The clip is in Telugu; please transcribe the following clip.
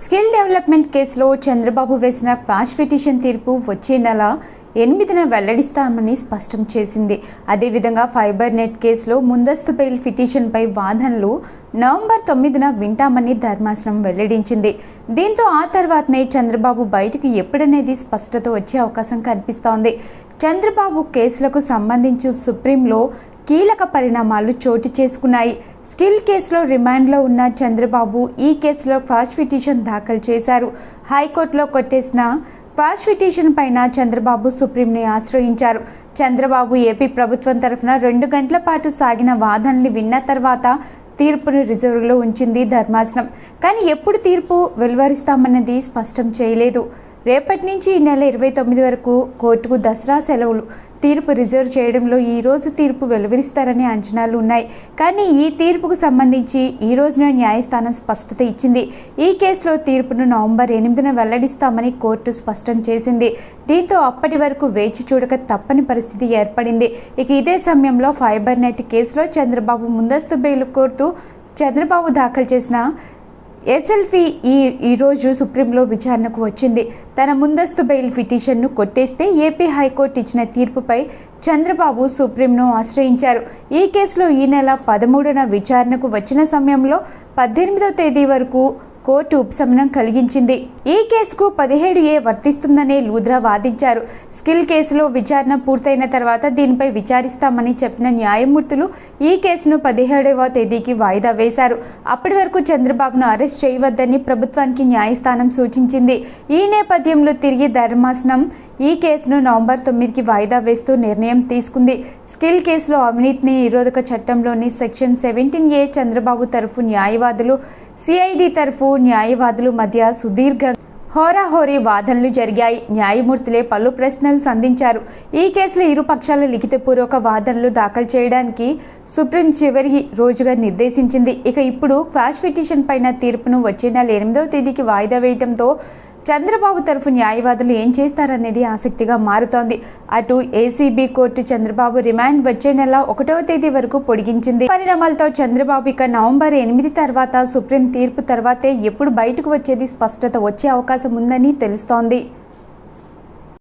స్కిల్ డెవలప్మెంట్ కేసులో చంద్రబాబు వేసిన క్వాష్ పిటిషన్ తీర్పు వచ్చే నెల ఎనిమిదిన వెల్లడిస్తామని స్పష్టం చేసింది. అదేవిధంగా ఫైబర్ నెట్ కేసులో ముందస్తు బెయిల్ పిటిషన్పై వాదనలు నవంబర్ తొమ్మిదిన వింటామని ధర్మాసనం వెల్లడించింది. దీంతో ఆ తర్వాతనే చంద్రబాబు బయటకు ఎప్పుడనేది స్పష్టత వచ్చే అవకాశం కనిపిస్తోంది. చంద్రబాబు కేసులకు సంబంధించి సుప్రీంలో కీలక పరిణామాలు చోటు చేసుకున్నాయి. స్కిల్ కేసులో రిమాండ్లో ఉన్న చంద్రబాబు ఈ కేసులో ఫాస్ట్ పిటిషన్ దాఖలు చేశారు. హైకోర్టులో కొట్టేసిన క్వాష్ పిటిషన్ పైన చంద్రబాబు సుప్రీంని ఆశ్రయించారు. చంద్రబాబు ఏపీ ప్రభుత్వం తరఫున రెండు గంటల పాటు సాగిన వాదనలు విన్న తర్వాత తీర్పును రిజర్వ్లో ఉంచింది ధర్మాసనం. కానీ ఎప్పుడు తీర్పు వెలువరిస్తామన్నది స్పష్టం చేయలేదు. రేపటి నుంచి ఈ నెల ఇరవై తొమ్మిది వరకు కోర్టుకు దసరా సెలవులు తీర్పు రిజర్వ్ చేయడంలో ఈ రోజు తీర్పు వెలువరిస్తారనే అంచనాలు ఉన్నాయి. కానీ ఈ తీర్పుకు సంబంధించి ఈ రోజున న్యాయస్థానం స్పష్టత ఇచ్చింది. ఈ కేసులో తీర్పును నవంబర్ ఎనిమిదిన వెల్లడిస్తామని కోర్టు స్పష్టం చేసింది. దీంతో అప్పటి వరకు వేచి చూడక తప్పని పరిస్థితి ఏర్పడింది. ఇక ఇదే సమయంలో ఫైబర్ నెట్ కేసులో చంద్రబాబు ముందస్తు బెయిల్ కోరుతూ చంద్రబాబు దాఖలు చేసిన ఎస్ఎల్ఫీ ఈ ఈరోజు సుప్రీంలో విచారణకు వచ్చింది. తన ముందస్తు బెయిల్ పిటిషన్ను కొట్టేస్తే ఏపీ హైకోర్టు ఇచ్చిన తీర్పుపై చంద్రబాబు సుప్రీంను ఆశ్రయించారు. ఈ కేసులో ఈ నెల పదమూడున విచారణకు వచ్చిన సమయంలో పద్దెనిమిదో తేదీ వరకు కోర్టు ఉపశమనం కలిగించింది. ఈ కేసుకు పదిహేడు ఏ వర్తిస్తుందని లూద్రా వాదించారు. స్కిల్ కేసులో విచారణ పూర్తయిన తర్వాత దీనిపై విచారిస్తామని చెప్పిన న్యాయమూర్తులు ఈ కేసును పదిహేడవ తేదీకి వాయిదా వేశారు. అప్పటి వరకు చంద్రబాబును అరెస్ట్ చేయవద్దని ప్రభుత్వానికి న్యాయస్థానం సూచించింది. ఈ నేపథ్యంలో తిరిగి ధర్మాసనం ఈ కేసును నవంబర్ తొమ్మిదికి వాయిదా వేస్తూ నిర్ణయం తీసుకుంది. స్కిల్ కేసులో అవినీతి నిరోధక చట్టంలోని సెక్షన్ సెవెంటీన్ ఏ చంద్రబాబు తరఫు న్యాయవాదులు సిఐడి తరఫు న్యాయవాదులు మధ్య సుదీర్ఘ హోరాహోరీ వాదనలు జరిగాయి. న్యాయమూర్తులే పలు ప్రశ్నలు సంధించారు. ఈ కేసులో ఇరు పక్షాల లిఖితపూర్వక వాదనలు దాఖలు చేయడానికి సుప్రీం చివరి రోజుగా నిర్దేశించింది. ఇక ఇప్పుడు క్వాష్ పిటిషన్ పైన తీర్పును వచ్చే నెల ఎనిమిదవ తేదీకి వాయిదా వేయడంతో చంద్రబాబు తరఫు న్యాయవాదులు ఏం చేస్తారనేది ఆసక్తిగా మారుతోంది. అటు ఏసీబీ కోర్టు చంద్రబాబు రిమాండ్ వచ్చే నెల ఒకటవ తేదీ వరకు పొడిగించింది. పరిణామాలతో చంద్రబాబు ఇక నవంబర్ ఎనిమిది తర్వాత సుప్రీం తీర్పు తర్వాతే ఎప్పుడు బయటకు వచ్చేది స్పష్టత వచ్చే అవకాశం ఉందని తెలుస్తోంది.